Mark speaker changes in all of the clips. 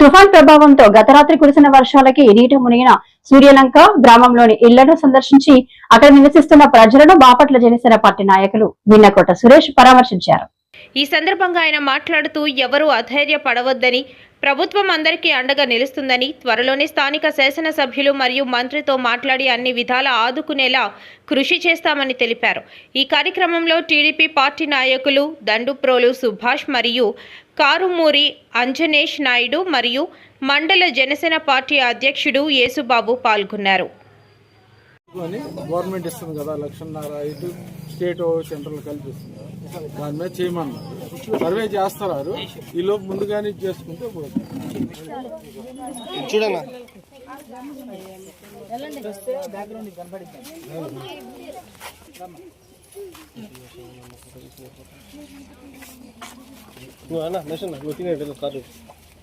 Speaker 1: తుఫాన్ ప్రభావంతో గత రాత్రి కురిసిన వర్షాలకి నీట మునిగిన సూర్యలంక గ్రామంలోని ఇళ్ళను సందర్శించి అక్కడ నివసిస్తున్న ప్రజలను బాపట్ల జనసేన పార్టీ నాయకులు విన్నకోట సురేష్ పరామర్శించారు.
Speaker 2: ఈ సందర్భంగా ఆయన మాట్లాడుతూ ఎవరూ అధైర్యపడవద్దని ప్రభుత్వం అందరికీ అండగా నిలుస్తుందని త్వరలోనే స్థానిక శాసనసభ్యులు మరియు మంత్రితో మాట్లాడి అన్ని విధాల ఆదుకునేలా కృషి చేస్తామని తెలిపారు. ఈ కార్యక్రమంలో టీడీపీ పార్టీ నాయకులు దండుప్రోలు సుభాష్ మరియు కారుమూరి అంజనేష్ నాయుడు మరియు మండల జనసేన పార్టీ అధ్యక్షుడు యేసుబాబు పాల్గొన్నారు.
Speaker 3: అని గవర్నమెంట్ ఇస్తుంది కదా లక్షన్నర ఐదు స్టేట్ సెంట్రల్ కల్పిస్తుంది దాని మీద చేయమన్నారు. సర్వే చేస్తారు ఈ లోపు ముందుగానే చేసుకుంటే పోతుంది.
Speaker 4: చూడన్నా. నువ్వు అన్న మెషన్ నువ్వు తినే కాదు.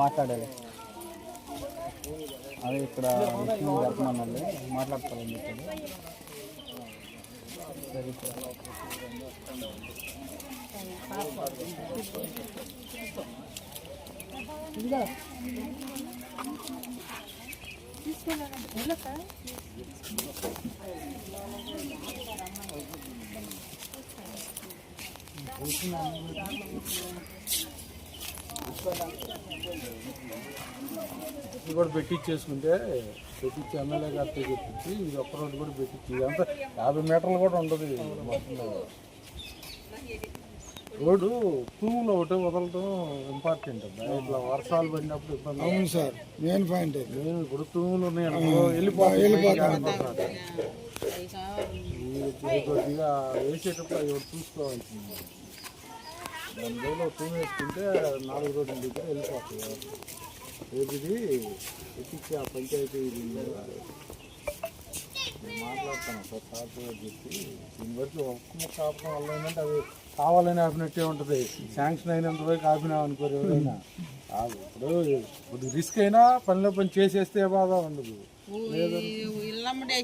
Speaker 4: మాట్లాడాలి. అదే ఇక్కడ విష్ణు చెప్పమన్నాను మాట్లాడతారని చెప్పాడు సరే సార్
Speaker 3: ఇది కూడా పెట్టించేసుకుంటే పెట్టించి ఎమ్మెల్యే గారితో చెప్పించి ఇది ఒక్క రోజు కూడా పెట్టించి ఇదంతా యాభై మీటర్లు కూడా ఉండదు రోడ్డు తూములో ఒకటి వదలటం ఇంపార్టెంట్. ఇట్లా వర్షాలు పడినప్పుడు ఇబ్బంది. అవును సార్ మెయిన్ పాయింట్ నేను ఇప్పుడు తూములు ఇది కొద్దిగా వేసేటప్పుడు చూసుకోవాల్సింది. దాని రోజులు తూము వేసుకుంటే నాలుగు రోజుల దగ్గర వెళ్ళిపోతాయి. రేపుది ఎక్కించి ఆ పంచాయతీ నేను మాట్లాడతాను. సార్ సార్తో చెప్పి దీని వరకు ఒక్క ముక్క ఆపడం వల్ల ఏంటంటే అది కావాలని ఆపినట్టే ఉంటుంది. శాంక్షన్ అయినంత వరకు ఆపినాం అనుకోరు ఎవరైనా. కాదు ఇప్పుడు కొద్దిగా రిస్క్ అయినా పనిలో పని చేసేస్తే బాధ ఉండదు. లేదంటే